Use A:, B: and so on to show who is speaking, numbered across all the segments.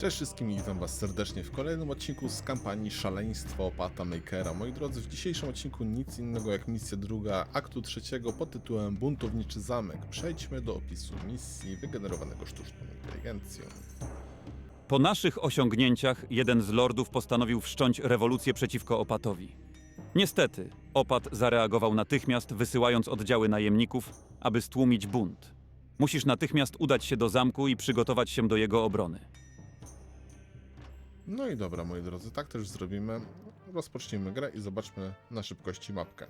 A: Cześć wszystkim i witam was serdecznie w kolejnym odcinku z kampanii Szaleństwo Opata Makera. Moi drodzy, w dzisiejszym odcinku nic innego jak misja druga aktu trzeciego pod tytułem Buntowniczy Zamek. Przejdźmy do opisu misji wygenerowanego sztuczną inteligencją.
B: Po naszych osiągnięciach jeden z lordów postanowił wszcząć rewolucję przeciwko Opatowi. Niestety, Opat zareagował natychmiast, wysyłając oddziały najemników, aby stłumić bunt. Musisz natychmiast udać się do zamku i przygotować się do jego obrony.
A: No i dobra, moi drodzy, tak też zrobimy. Rozpocznijmy grę i zobaczmy na szybkości mapkę.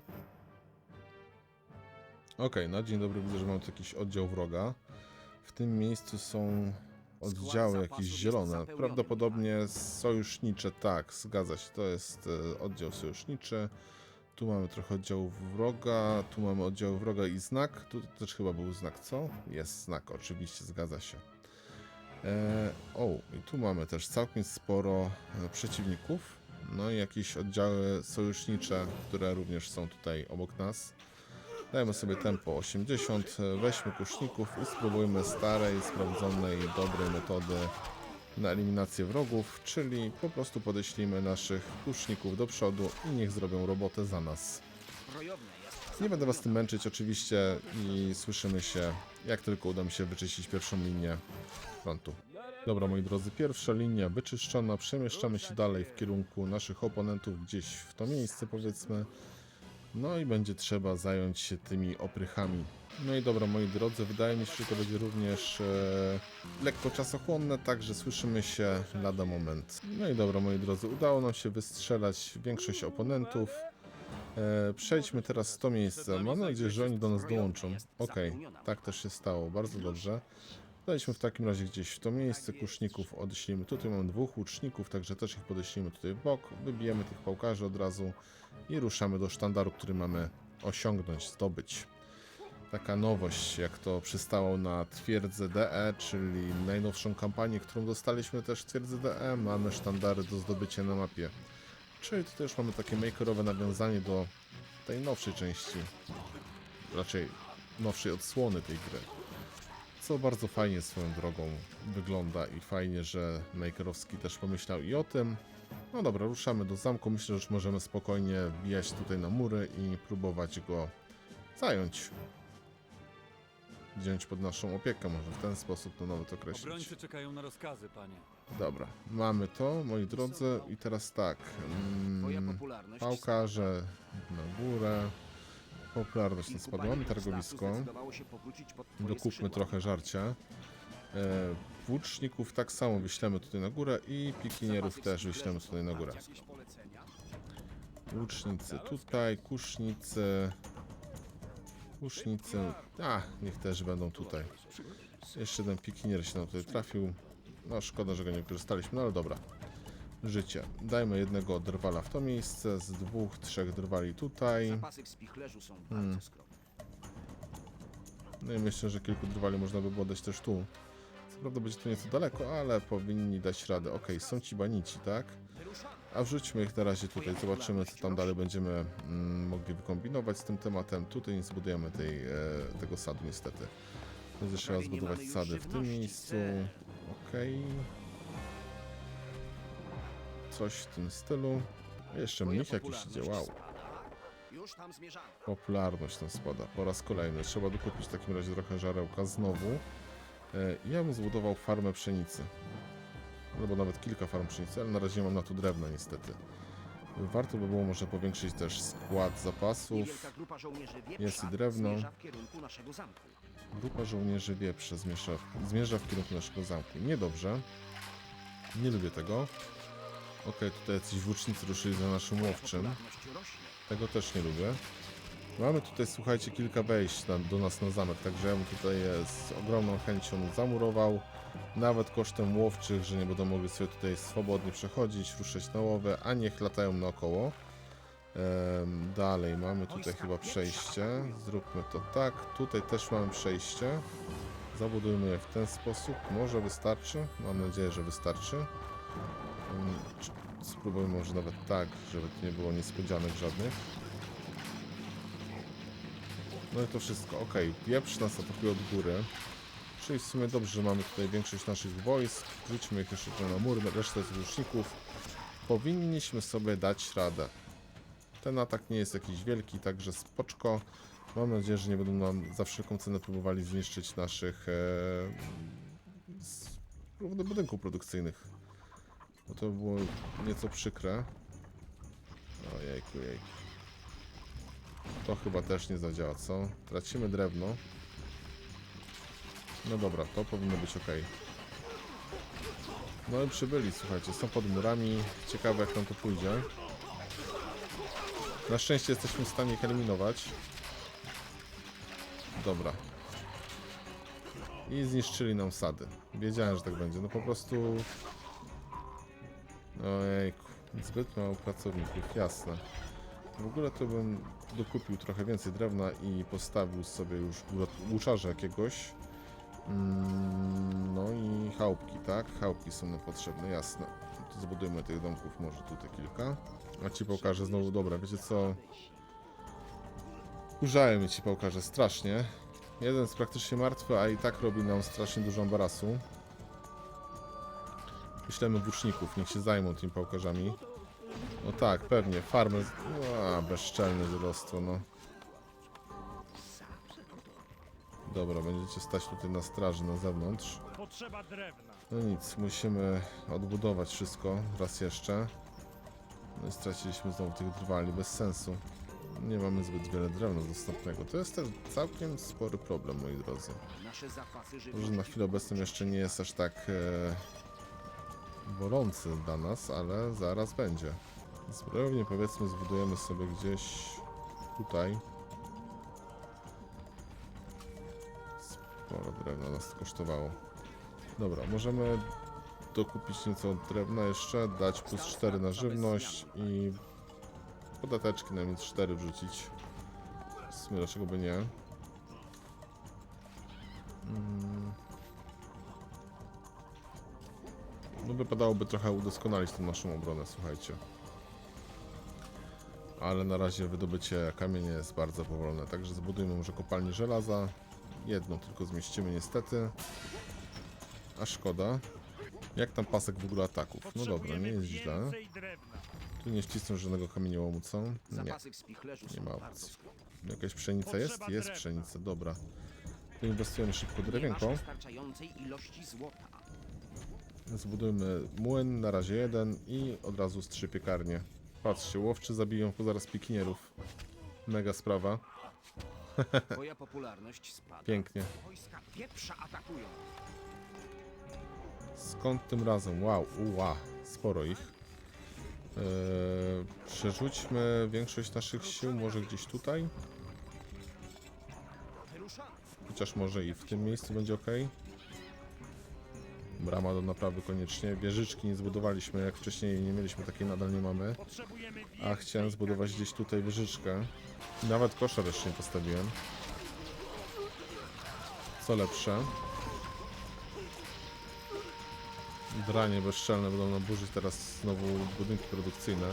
A: Ok, na dzień dobry widzę, że mamy tu jakiś oddział wroga. W tym miejscu są oddziały jakieś zielone. Prawdopodobnie sojusznicze, tak, zgadza się, to jest e, oddział sojuszniczy. Tu mamy trochę oddziałów wroga, tu mamy oddział wroga i znak. Tu też chyba był znak, co? Jest znak, oczywiście, zgadza się. E, o, i tu mamy też całkiem sporo e, przeciwników. No i jakieś oddziały sojusznicze, które również są tutaj obok nas. Dajmy sobie tempo 80, e, weźmy kuszników i spróbujmy starej, sprawdzonej, dobrej metody na eliminację wrogów, czyli po prostu podeślijmy naszych kuszników do przodu i niech zrobią robotę za nas. Nie będę was tym męczyć oczywiście i słyszymy się, jak tylko uda mi się wyczyścić pierwszą linię frontu. Dobra, moi drodzy, pierwsza linia wyczyszczona, przemieszczamy się dalej w kierunku naszych oponentów, gdzieś w to miejsce powiedzmy. No i będzie trzeba zająć się tymi oprychami. No i dobra, moi drodzy, wydaje mi się, że to będzie również e, lekko czasochłonne, także słyszymy się lada moment. No i dobra, moi drodzy, udało nam się wystrzelać większość oponentów. E, przejdźmy teraz to miejsce. Mam nadzieję, że oni do nas dołączą. Okej, tak też się stało, bardzo dobrze. Daliśmy w takim razie gdzieś w to miejsce kuszników, odeślimy. Tutaj mamy dwóch łuczników, także też ich podeślimy tutaj w bok. Wybijemy tych pałkarzy od razu i ruszamy do sztandaru, który mamy osiągnąć, zdobyć. Taka nowość, jak to przystało na twierdzę DE, czyli najnowszą kampanię, którą dostaliśmy też w twierdzy DE. Mamy sztandary do zdobycia na mapie. Czyli tu też mamy takie makerowe nawiązanie do tej nowszej części, raczej nowszej odsłony tej gry. Co bardzo fajnie swoją drogą wygląda i fajnie, że Makerowski też pomyślał i o tym. No dobra, ruszamy do zamku. Myślę, że już możemy spokojnie wbijać tutaj na mury i próbować go zająć. Wziąć pod naszą opiekę, może w ten sposób to nawet określić.
B: Obrońcy czekają na rozkazy, panie.
A: Dobra, mamy to, moi drodzy. I teraz tak. Mm, pałkarze na górę. Popularność nas spadła. Mamy targowisko. Dokupmy trochę żarcia. E, włóczników tak samo wyślemy tutaj na górę i pikinierów też wyślemy tutaj na górę. Łucznicy tutaj, kusznicy. Kusznicy. A, niech też będą tutaj. Jeszcze jeden pikinier się nam tutaj trafił. No szkoda, że go nie wykorzystaliśmy, no ale dobra. Życie. Dajmy jednego drwala w to miejsce, z dwóch, trzech drwali tutaj.
C: Skromne.
A: No i myślę, że kilku drwali można by było dać też tu. Co prawda będzie to nieco daleko, ale powinni dać radę. Okej, są ci banici, tak? A wrzućmy ich na razie tutaj, zobaczymy co tam dalej będziemy mm, mogli wykombinować z tym tematem. Tutaj nie zbudujemy tej, e, tego sadu niestety. Będzie trzeba zbudować sady w tym miejscu. Okej. Coś w tym stylu. Jeszcze mnich jakiś
C: tam zmierzamy.
A: Popularność tam spada. Po raz kolejny. Trzeba dokupić w takim razie trochę żarełka znowu. E, Ja bym zbudował farmę pszenicy. Albo nawet kilka farm pszenicy, ale na razie nie mam na to drewna niestety. Warto by było może powiększyć też skład zapasów. Jest i drewno.
C: w.
A: Grupa żołnierzy wieprze zmierza, zmierza w kierunku naszego zamku. Niedobrze. Nie lubię tego. Okej, tutaj jacyś włócznicy ruszyli za naszym łowczym. Tego też nie lubię. Mamy tutaj, słuchajcie, kilka wejść na, do nas na zamek, także ja bym tutaj e, z ogromną chęcią zamurował. Nawet kosztem łowczych, że nie będą mogli sobie tutaj swobodnie przechodzić, ruszać na łowę, a niech latają naokoło. Em, dalej mamy tutaj chyba przejście. Zróbmy to tak. Tutaj też mamy przejście. Zabudujmy je w ten sposób. Może wystarczy. Mam nadzieję, że wystarczy. Spróbujmy może nawet tak, żeby tu nie było niespodzianek żadnych. No i to wszystko. Ok, pieprz nas atakuje od góry. Czyli w sumie dobrze, że mamy tutaj większość naszych wojsk. Rzućmy ich jeszcze na mur, resztę z łuczników. Powinniśmy sobie dać radę. Ten atak nie jest jakiś wielki, także spoczko. Mam nadzieję, że nie będą nam za wszelką cenę próbowali zniszczyć naszych e, z, budynków produkcyjnych. Bo to było nieco przykre. Ojejku, jejku. To chyba też nie zadziała, co? Tracimy drewno. No dobra, to powinno być ok. No i przybyli, słuchajcie, są pod murami. Ciekawe jak nam to pójdzie. Na szczęście jesteśmy w stanie ich eliminować. Dobra. I zniszczyli nam sady. Wiedziałem, że tak będzie. No po prostu... Ojejku. Zbyt mało pracowników, jasne. W ogóle to bym dokupił trochę więcej drewna i postawił sobie już łucz- łuczarza jakiegoś. Mm, No i chałupki, tak? Chałupki są nam potrzebne, jasne. To zbudujmy tych domków może tutaj kilka. A ci pałkarze znowu, dobra, wiecie co? Kurzają mnie ci pałkarze strasznie. Jeden jest praktycznie martwy, a i tak robi nam strasznie dużo ambarasu. Wyślemy włóczników, niech się zajmą tymi pałkarzami. No tak, pewnie, farmy... A, bezczelne żelostwo, no. Dobra, będziecie stać tutaj na straży na zewnątrz.
D: Potrzeba drewna.
A: No nic, musimy odbudować wszystko raz jeszcze. No i straciliśmy znowu tych drwali, bez sensu. Nie mamy zbyt wiele drewna dostępnego. To jest też całkiem spory problem, moi drodzy. Może na chwilę obecną jeszcze nie jest aż tak e, bolący dla nas, ale zaraz będzie. Zbrojownię powiedzmy zbudujemy sobie gdzieś tutaj. Sporo drewna nas to kosztowało. Dobra, możemy dokupić nieco drewna jeszcze, dać plus 4 na żywność i podateczki na minus 4 wrzucić. W sumie dlaczego by nie? Mm. No wypadałoby trochę udoskonalić tą naszą obronę, słuchajcie. Ale na razie wydobycie kamienia jest bardzo powolne, także zbudujmy może kopalnię żelaza. Jedną tylko zmieścimy niestety. A szkoda. Jak tam pasek w ogóle ataków? No dobra, nie jest źle. Tu nie wcisną żadnego kamieniołomu, co? Nie, nie ma opcji. Jakaś pszenica jest? Jest pszenica, dobra. Tu inwestujemy szybko drewienko. Zbudujmy młyn, na razie jeden i od razu z trzy piekarnie. Patrzcie, łowczy zabiją zaraz pikinierów. Mega sprawa.
C: Twoja popularność spada.
A: Pięknie.
C: Wojska pieprza atakują.
A: Skąd tym razem? Wow, uła, sporo ich. Eee, przerzućmy większość naszych sił może gdzieś tutaj. Chociaż może i w tym miejscu będzie ok. Brama do naprawy koniecznie. Wieżyczki nie zbudowaliśmy, jak wcześniej nie mieliśmy takiej, nadal nie mamy. A chciałem zbudować gdzieś tutaj wieżyczkę. Nawet koszar jeszcze nie postawiłem. Co lepsze. Dranie bezczelne będą nam burzyć teraz znowu budynki produkcyjne.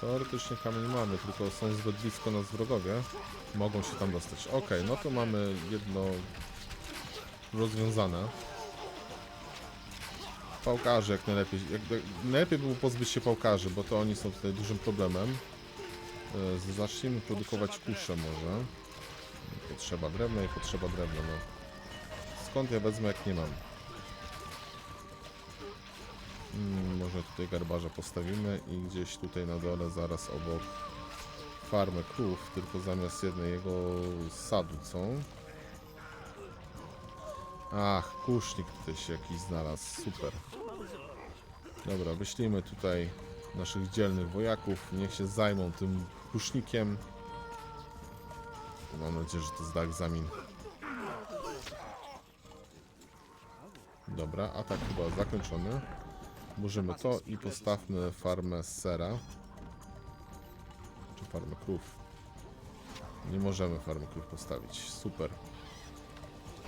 A: Teoretycznie kamień mamy, tylko są zbyt blisko nas wrogowie. Mogą się tam dostać. Ok, no to mamy jedno rozwiązane. Pałkarzy jak najlepiej. Jak, najlepiej było pozbyć się pałkarzy, bo to oni są tutaj dużym problemem. E, Zacznijmy produkować kusze może. Potrzeba drewna i potrzeba drewna, no. Skąd ja wezmę jak nie mam? Mm, może tutaj garbarza postawimy i gdzieś tutaj na dole zaraz obok farmę krów, tylko zamiast jednego sadu, co? Ach, kusznik tutaj się jakiś znalazł, super. Dobra, wyślijmy tutaj naszych dzielnych wojaków, niech się zajmą tym kusznikiem. Mam nadzieję, że to zda egzamin. Dobra, atak chyba zakończony. Burzymy to i postawmy farmę sera. Czy farmę krów? Nie możemy farmy krów postawić. Super.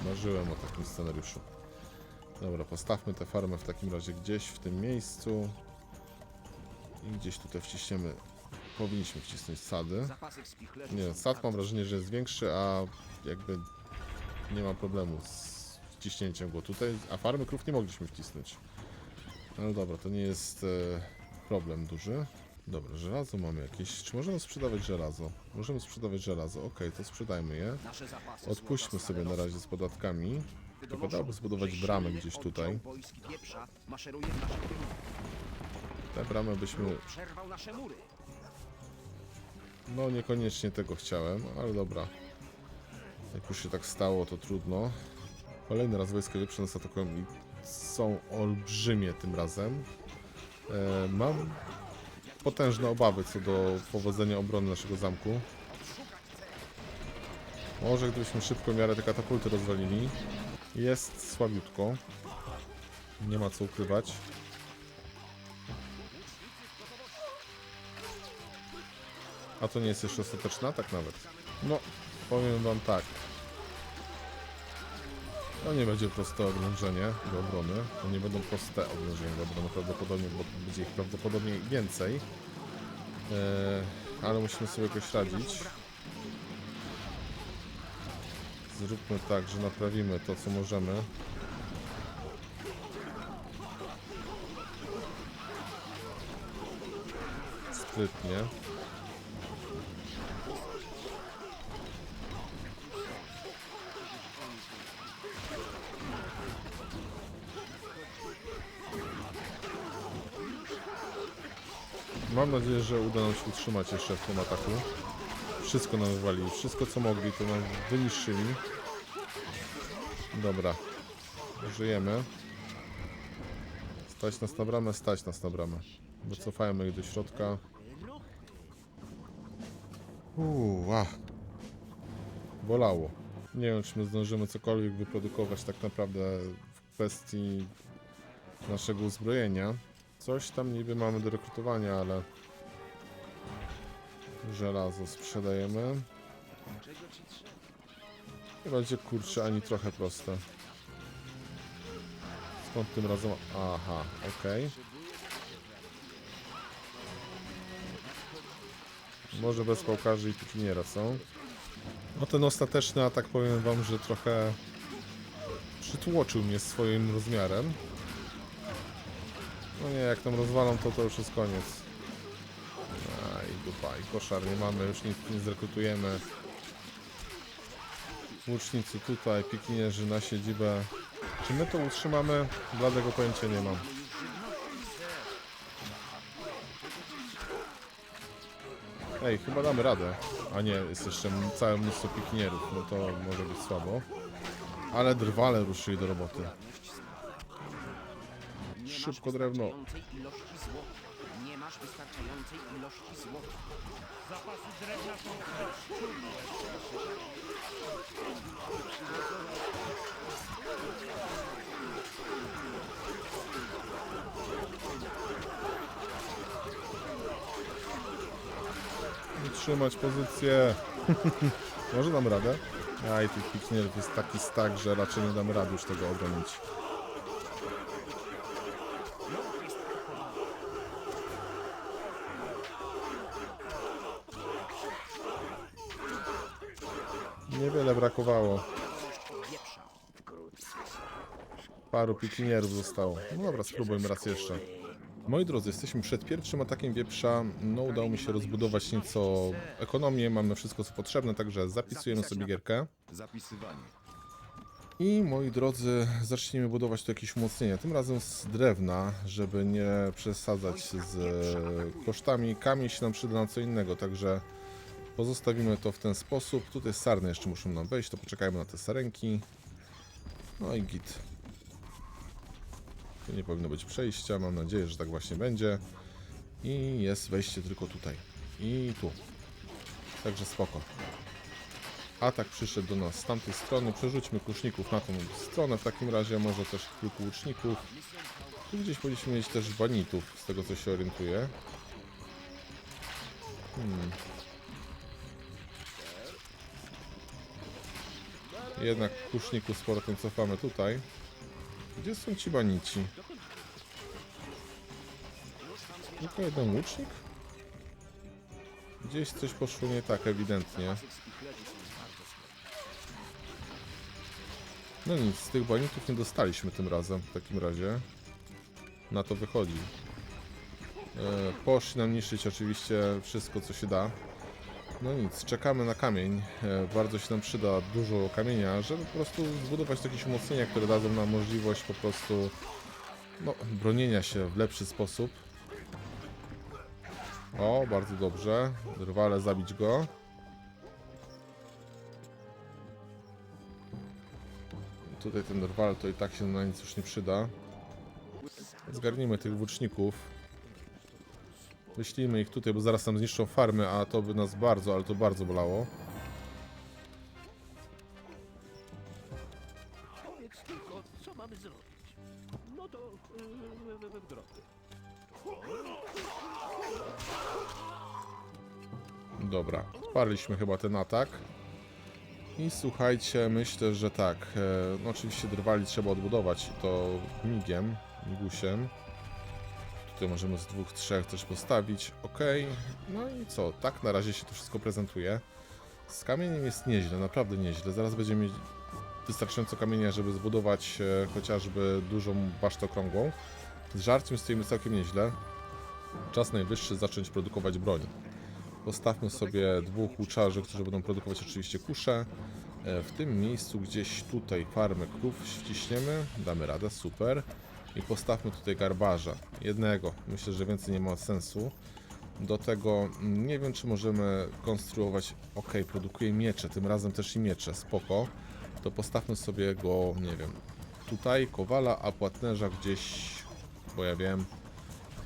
A: Marzyłem o takim scenariuszu. Dobra, postawmy tę farmę w takim razie gdzieś w tym miejscu. I gdzieś tutaj wciśniemy, powinniśmy wcisnąć sady. Nie, sad mam wrażenie, że jest większy, a jakby nie ma problemu z wciśnięciem go tutaj, a farmy krów nie mogliśmy wcisnąć. Ale dobra, to nie jest e, problem duży. Dobra, żelazo mamy jakieś. Czy możemy sprzedawać żelazo? Możemy sprzedawać żelazo, ok, to sprzedajmy je. Odpuśćmy sobie na razie z podatkami.
C: rosną.
A: Tylko
C: Donoszą,
A: dałoby zbudować bramę gdzieś tutaj. Tę bramę byśmy. No niekoniecznie tego chciałem, ale dobra. Jak już się tak stało, to trudno. Kolejny raz wojska wieprze nas atakują i są olbrzymie tym razem. E, mam potężne obawy co do powodzenia obrony naszego zamku. Może gdybyśmy szybko miarę te katapulty rozwalili. Jest słabiutko. Nie ma co ukrywać. A to nie jest jeszcze ostateczna? Tak nawet. No, powiem wam tak. To nie będzie proste oblężenie do obrony. To nie będą proste oblężenia do obrony prawdopodobnie, bo będzie ich prawdopodobnie więcej. Eee, ale musimy sobie jakoś radzić. Zróbmy tak, że naprawimy to, co możemy. Sprytnie. Mam nadzieję, że uda nam się utrzymać jeszcze w tym ataku. Wszystko nam wywalili, wszystko co mogli, to nam wyniszczyli. Dobra. Żyjemy. Stać nas na bramę, stać nas na bramę. Wycofajmy ich do środka. Uuu, a. Bolało. Nie wiem, czy my zdążymy cokolwiek wyprodukować tak naprawdę w kwestii naszego uzbrojenia. Coś tam niby mamy do rekrutowania, ale żelazo sprzedajemy. Nie będzie kurczę ani trochę proste. Skąd tym razem? Aha, okej. Może bez pałkarzy i pikiniera są. No ten ostateczny atak powiem wam, że trochę przytłoczył mnie swoim rozmiarem. No nie, jak tam rozwalą to, to już jest koniec. A i dupa, i koszar nie mamy, już nic nie zrekrutujemy. Łucznicy tutaj, pikinierzy na siedzibę. Czy my to utrzymamy? Bladego pojęcia nie mam. Ej, chyba damy radę. A nie, jest jeszcze całe mnóstwo pikinierów, no to może być słabo. Ale drwale ruszyli do roboty. Szybko drewno.
C: Nie masz wystarczającej ilości złota.
A: Utrzymać pozycję. Może dam radę? Aj, tych pikinierów jest taki stak, że raczej nie damy rady już tego obronić. Niewiele brakowało. Paru pikinierów zostało. No dobra, spróbujmy raz jeszcze. Moi drodzy, jesteśmy przed pierwszym atakiem wieprza. No udało mi się rozbudować nieco ekonomię, mamy wszystko co potrzebne, także zapisujemy sobie gierkę. I moi drodzy, zacznijmy budować tu jakieś umocnienia. Tym razem z drewna, żeby nie przesadzać z kosztami. Kamień się nam przyda na co innego, także pozostawimy to w ten sposób. Tutaj sarny jeszcze muszą nam wejść, to poczekajmy na te sarenki. No i git. Tu nie powinno być przejścia, mam nadzieję, że tak właśnie będzie. I jest wejście tylko tutaj. I tu. Także spoko. Atak przyszedł do nas z tamtej strony. Przerzućmy kuszników na tą stronę. W takim razie może też kilku łuczników. Tu gdzieś powinniśmy mieć też banitów, z tego co się orientuję. Hmm. Jednak kuszników z powrotem cofamy tutaj. Gdzie są ci banici? Tylko jeden łucznik? Gdzieś coś poszło nie tak ewidentnie. No nic, z tych banitów nie dostaliśmy tym razem, w takim razie. Na to wychodzi. E, poszli nam niszczyć oczywiście wszystko, co się da. No nic, czekamy na kamień. E, bardzo się nam przyda dużo kamienia, żeby po prostu zbudować jakieś umocnienia, które dadzą nam możliwość po prostu no, bronienia się w lepszy sposób. O, bardzo dobrze. Drwale zabić go. Tutaj ten rwal to i tak się na nic już nie przyda. Zgarnijmy tych włóczników. Wyślijmy ich tutaj, bo zaraz nam zniszczą farmy, a to by nas bardzo, ale to bardzo bolało.
D: Powiedz tylko, co mamy zrobić. No to yy, w.
A: Dobra, odparliśmy chyba ten atak. I słuchajcie, myślę, że tak. E, no oczywiście drwali trzeba odbudować i to migiem, migusiem. Możemy z dwóch, trzech też postawić. Ok. No i co? Tak na razie się to wszystko prezentuje. Z kamieniem jest nieźle, naprawdę nieźle. Zaraz będziemy mieć wystarczająco kamienia, żeby zbudować e, chociażby dużą basztę okrągłą. Z żarciem stoimy całkiem nieźle. Czas najwyższy zacząć produkować broń. Postawmy sobie dwóch łuczarzy, którzy będą produkować oczywiście kusze. E, W tym miejscu gdzieś tutaj farmę krów ściśniemy. Damy radę, super. I postawmy tutaj garbarza. Jednego. Myślę, że więcej nie ma sensu. Do tego nie wiem, czy możemy konstruować... Ok, produkuje miecze, tym razem też i miecze, spoko. To postawmy sobie go, nie wiem, tutaj, kowala, a płatnerza gdzieś, bo ja wiem,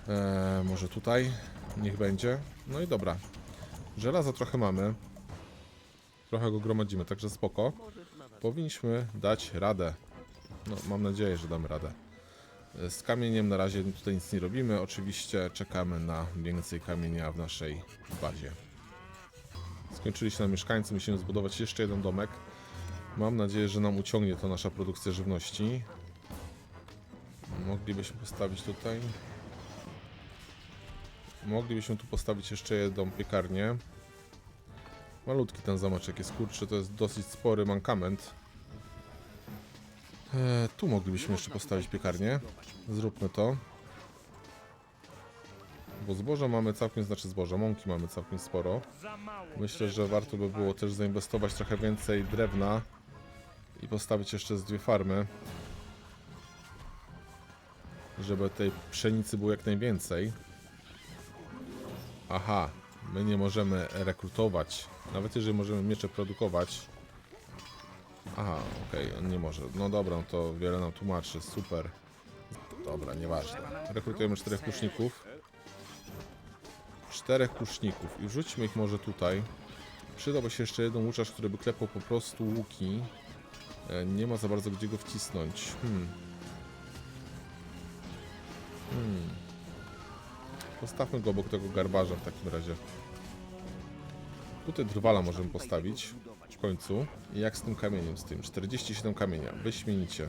A: e, może tutaj, niech będzie. No i dobra, Żelaza trochę mamy. Trochę go gromadzimy, także spoko. Powinniśmy dać radę. No, mam nadzieję, że damy radę. Z kamieniem na razie tutaj nic nie robimy. Oczywiście czekamy na więcej kamienia w naszej bazie. Skończyli się nam mieszkańcy, musimy zbudować jeszcze jeden domek. Mam nadzieję, że nam uciągnie to nasza produkcja żywności. Moglibyśmy postawić tutaj Moglibyśmy tu postawić jeszcze jedną piekarnię. Malutki ten zameczek jest kurczę, to jest dosyć spory mankament. E, tu moglibyśmy jeszcze postawić piekarnię. Zróbmy to. Bo zboża mamy całkiem, znaczy zboża, mąki mamy całkiem sporo. Myślę, że warto by było też zainwestować trochę więcej drewna i postawić jeszcze z dwie farmy. Żeby tej pszenicy było jak najwięcej. Aha, my nie możemy rekrutować. Nawet jeżeli możemy miecze produkować. Aha, okej, on nie może. No dobra, no to wiele nam tłumaczy, super. Dobra, nieważne. Rekrutujemy czterech kuszników. Czterech kuszników i wrzućmy ich może tutaj. Przydałby się jeszcze jeden łuczarz, który by klepał po prostu łuki. E, Nie ma za bardzo gdzie go wcisnąć. Hmm. Hmm. Postawmy go obok tego garbarza w takim razie. Tutaj drwala możemy postawić w końcu. I jak z tym kamieniem, z tym? 47 kamienia, wyśmienicie.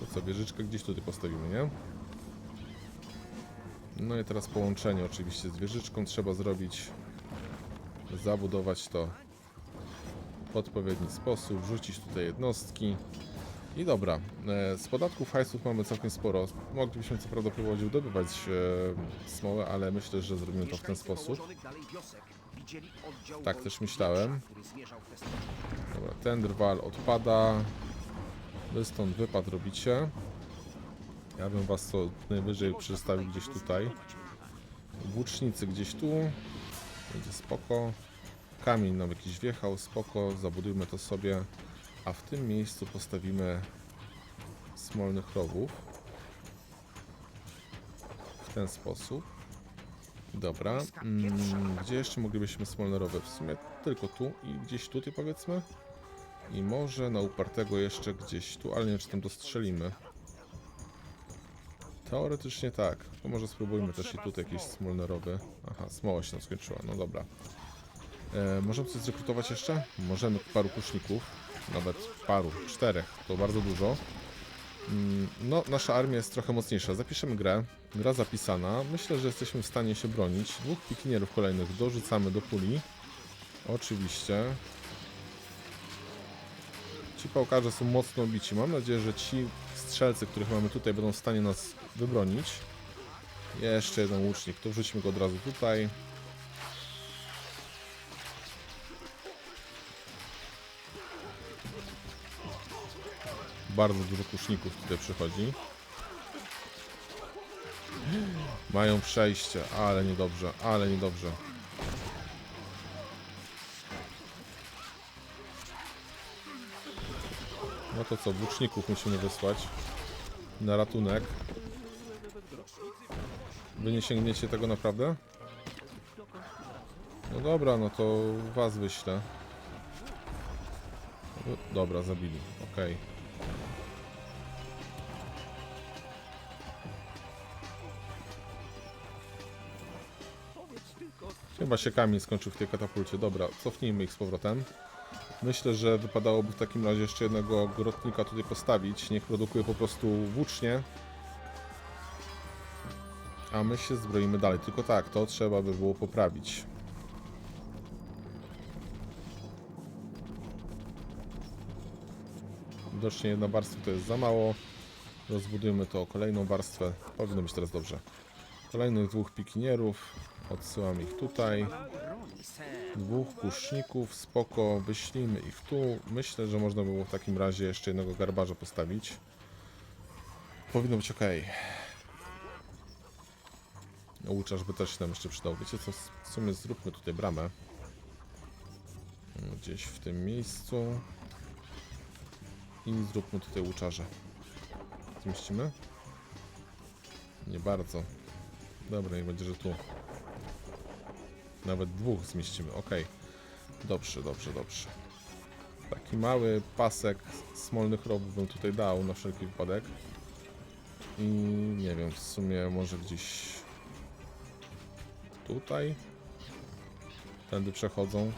A: To co, wieżyczkę gdzieś tutaj postawimy, nie? No i teraz połączenie oczywiście z wieżyczką trzeba zrobić. Zabudować to w odpowiedni sposób, wrzucić tutaj jednostki. I dobra, e, z podatków hajsów mamy całkiem sporo. Moglibyśmy co prawda próbować wydobywać e, smołę, ale myślę, że zrobimy to w ten sposób. Tak też myślałem. Dobra, ten drwal odpada. Wy stąd wypad robicie. Ja bym was co najwyżej przestawił gdzieś tutaj. Włócznicy gdzieś tu. Będzie spoko. Kamień nam jakiś wjechał, spoko. Zabudujmy to sobie. A w tym miejscu postawimy smolnych rowów. W ten sposób. Dobra. Mm, gdzie jeszcze moglibyśmy smolne rowy? W sumie tylko tu i gdzieś tutaj powiedzmy. I może na upartego jeszcze gdzieś tu, ale nie wiem czy tam dostrzelimy. Teoretycznie tak. To może spróbujmy też i tutaj jakieś smolne rowy. Aha, smoła się nam skończyła, no dobra. E, możemy coś zrekrutować jeszcze? Możemy paru kuszników. Nawet paru, czterech. To bardzo dużo. Mm, No, nasza armia jest trochę mocniejsza. Zapiszemy grę. Gra zapisana. Myślę, że jesteśmy w stanie się bronić. Dwóch pikinierów kolejnych dorzucamy do puli. Oczywiście. Ci pałkarze są mocno bici. Mam nadzieję, że ci strzelcy, których mamy tutaj, będą w stanie nas wybronić. Jeszcze jeden łucznik. To wrzućmy go od razu tutaj. Bardzo dużo kuszników tutaj przychodzi. Mają przejście, ale niedobrze, ale niedobrze. No to co, włóczników musimy wysłać na ratunek. Wy nie sięgniecie tego naprawdę? No dobra, no to was wyślę. Dobra, zabili, okej.
D: Tylko,
A: Chyba się kamień skończył w tej katapulcie. Dobra, cofnijmy ich z powrotem. Myślę, że wypadałoby w takim razie jeszcze jednego grotnika tutaj postawić. Niech produkuje po prostu włócznie. A my się zbroimy dalej. Tylko tak, to trzeba by było poprawić. Widocznie jedna warstwa to jest za mało. Rozbudujmy to o kolejną warstwę. Powinno być teraz dobrze. Kolejnych dwóch pikinierów. Odsyłam ich tutaj. Dwóch kuszników, spoko, wyślijmy ich tu. Myślę, że można by było w takim razie jeszcze jednego garbarza postawić. Powinno być ok. No, łuczarz by też się nam jeszcze przydał. Wiecie co, w sumie zróbmy tutaj bramę. Gdzieś w tym miejscu. I zróbmy tutaj łuczarze. Zmieścimy? Nie bardzo. Dobra, niech będzie, że tu. Nawet dwóch zmieścimy, ok. Dobrze, dobrze, dobrze. Taki mały pasek smolnych rowów bym tutaj dał na wszelki wypadek. I nie wiem, w sumie może gdzieś tutaj. Tędy przechodzą.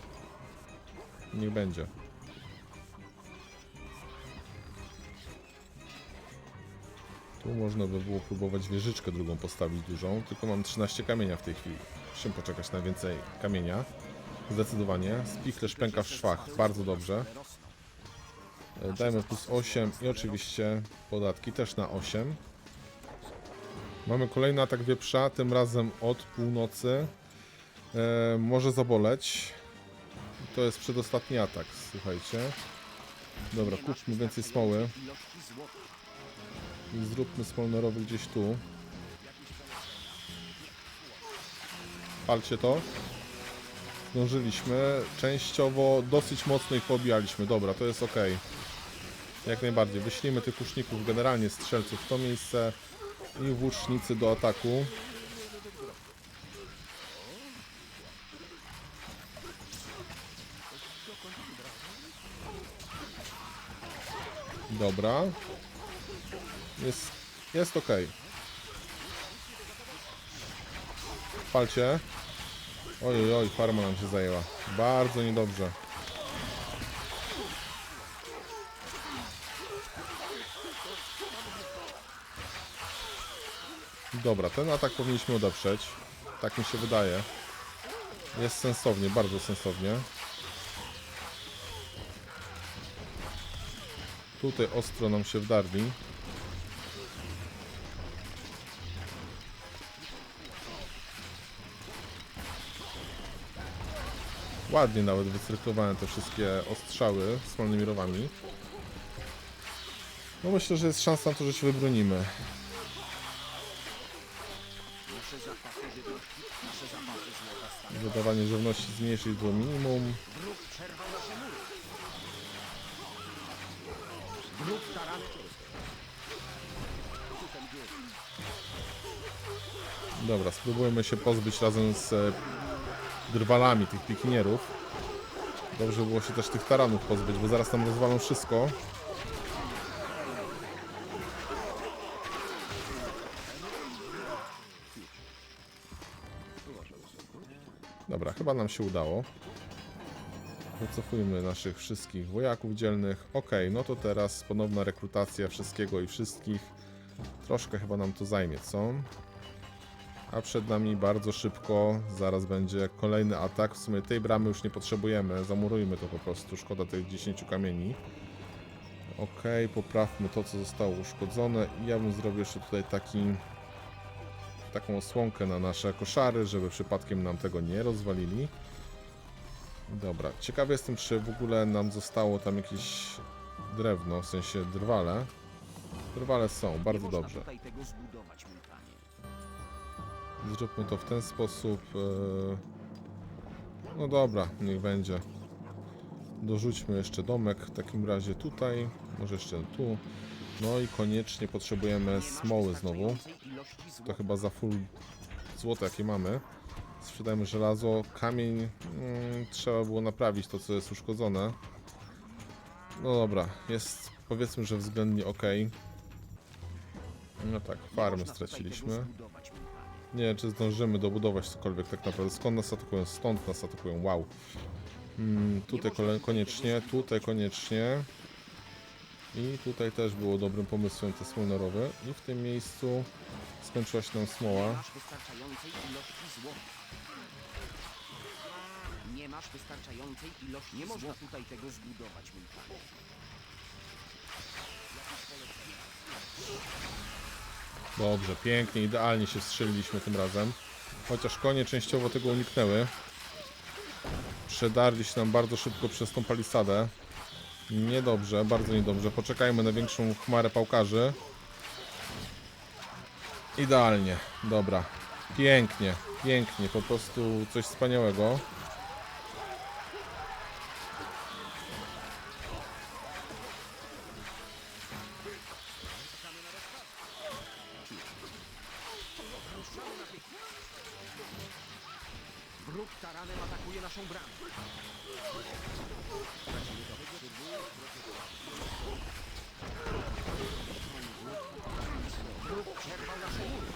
A: Niech będzie. Tu można by było próbować wieżyczkę drugą postawić dużą, tylko mam 13 kamienia w tej chwili. Musimy poczekać na więcej kamienia. Zdecydowanie. Spichlerz pęka w szwach. Bardzo dobrze. E, Dajmy plus 8 i oczywiście podatki też na 8. Mamy kolejny atak wieprza, tym razem od północy. E, może zaboleć. To jest przedostatni atak, słuchajcie. Dobra, kupmy więcej smoły zróbmy smolnerowy gdzieś tu. Palcie to. Zdążyliśmy. Częściowo dosyć mocno ich pobijaliśmy. Dobra, to jest ok. Jak najbardziej. Wyślijmy tych kuszników, generalnie strzelców w to miejsce i włócznicy do ataku. Dobra. Jest, jest ok. Palcie. Oj, oj, farma nam się zajęła. Bardzo niedobrze. Dobra, ten atak powinniśmy odeprzeć. Tak mi się wydaje. Jest sensownie, bardzo sensownie. Tutaj ostro nam się wdarli. Ładnie nawet wycyrklowane te wszystkie ostrzały smolnymi rowami. No myślę, że jest szansa na to, że się wybronimy. Wydawanie żywności zmniejszyć do minimum. Dobra, spróbujmy się pozbyć razem z drwalami tych pikinierów. Dobrze by było się też tych taranów pozbyć, bo zaraz nam rozwalą wszystko. Dobra, chyba nam się udało. Wycofujmy naszych wszystkich wojaków dzielnych. Ok, no to teraz ponowna rekrutacja wszystkiego i wszystkich. Troszkę chyba nam to zajmie, co? A przed nami bardzo szybko zaraz będzie kolejny atak. W sumie tej bramy już nie potrzebujemy. Zamurujmy to po prostu. Szkoda tych 10 kamieni. Ok, poprawmy to, co zostało uszkodzone. I ja bym zrobił jeszcze tutaj taki taką osłonkę na nasze koszary, żeby przypadkiem nam tego nie rozwalili. Dobra, ciekawy jestem, czy w ogóle nam zostało tam jakieś drewno, w sensie drwale. Drwale są, bardzo dobrze. Zróbmy to w ten sposób. e, No dobra, niech będzie. Dorzućmy jeszcze domek w takim razie tutaj, może jeszcze tu. No i koniecznie potrzebujemy smoły znowu. To chyba za full złoto jakie mamy. Sprzedajmy żelazo, kamień. Mm, trzeba było naprawić to, co jest uszkodzone. No dobra, jest powiedzmy, że względnie ok. No tak, farmy straciliśmy. Nie wiem, czy zdążymy dobudować cokolwiek tak naprawdę. Skąd nas atakują? Stąd nas atakują, wow. Mm, tutaj koniecznie, tutaj koniecznie. I tutaj też było dobrym pomysłem te smolerowe. I w tym miejscu skończyła się nam
C: Nie
A: smoła.
C: masz wystarczającej ilości złota. Nie masz wystarczającej ilości Nie można tutaj tego zbudować, mój panie.
A: Dobrze, pięknie, idealnie się strzeliliśmy tym razem. Chociaż konie częściowo tego uniknęły. Przedarli się nam bardzo szybko przez tą palisadę. Niedobrze, bardzo niedobrze. Poczekajmy na większą chmarę pałkarzy. Idealnie, dobra. Pięknie, pięknie, po prostu coś wspaniałego.
C: Taranem atakuje naszą bramę. Wróg przerwał nasze mury.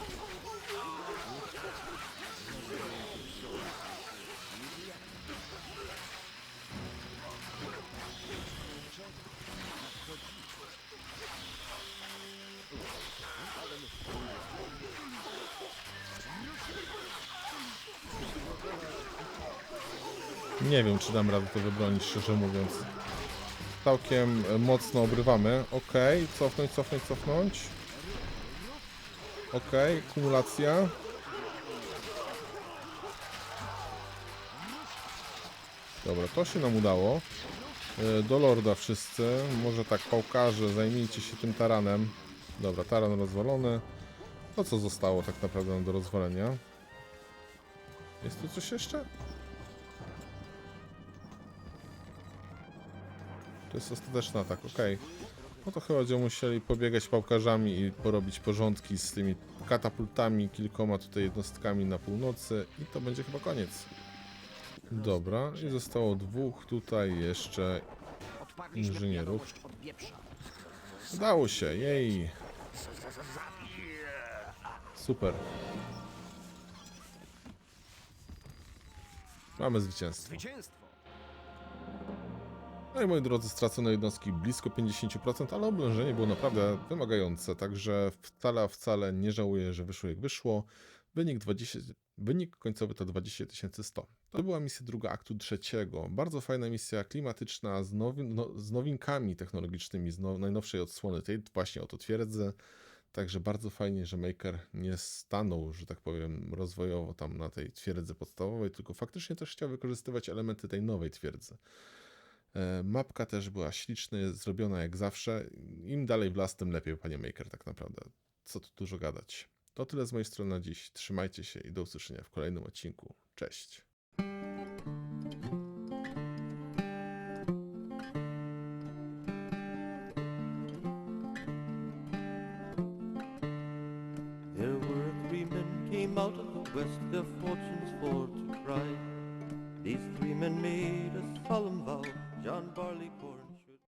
A: Nie wiem, czy dam radę to wybronić, szczerze mówiąc. Całkiem e, mocno obrywamy. Ok, cofnąć, cofnąć, cofnąć. Ok, kumulacja. Dobra, to się nam udało. E, Do lorda wszyscy. Może tak, pałkarze, zajmijcie się tym taranem. Dobra, taran rozwalony. To co zostało tak naprawdę do rozwalenia? Jest tu coś jeszcze? Jest ostateczny atak, okej. No to chyba będziemy musieli pobiegać pałkarzami i porobić porządki z tymi katapultami, kilkoma tutaj jednostkami na północy i to będzie chyba koniec. Dobra, i zostało dwóch tutaj jeszcze. Inżynierów. Udało się, jej! Super. Mamy. Zwycięstwo! No i moi drodzy, stracone jednostki blisko 50%, ale oblężenie było naprawdę wymagające, także wcale, wcale nie żałuję, że wyszło jak wyszło. Wynik, 20, wynik końcowy to 20 100. To była misja druga aktu trzeciego. Bardzo fajna misja klimatyczna z, nowi, no, z nowinkami technologicznymi z no, najnowszej odsłony tej właśnie oto twierdzy. Także bardzo fajnie, że Maker nie stanął, że tak powiem, rozwojowo tam na tej twierdzy podstawowej, tylko faktycznie też chciał wykorzystywać elementy tej nowej twierdzy. E, Mapka też była ślicznie zrobiona jak zawsze. Im dalej w las, tym lepiej, panie Maker, tak naprawdę. Co tu dużo gadać. To tyle z mojej strony na dziś. Trzymajcie się i do usłyszenia w kolejnym odcinku. Cześć.
E: There were three men came out of the west, their fortunes for to. These three men made a solemn vow, John Barleycorn.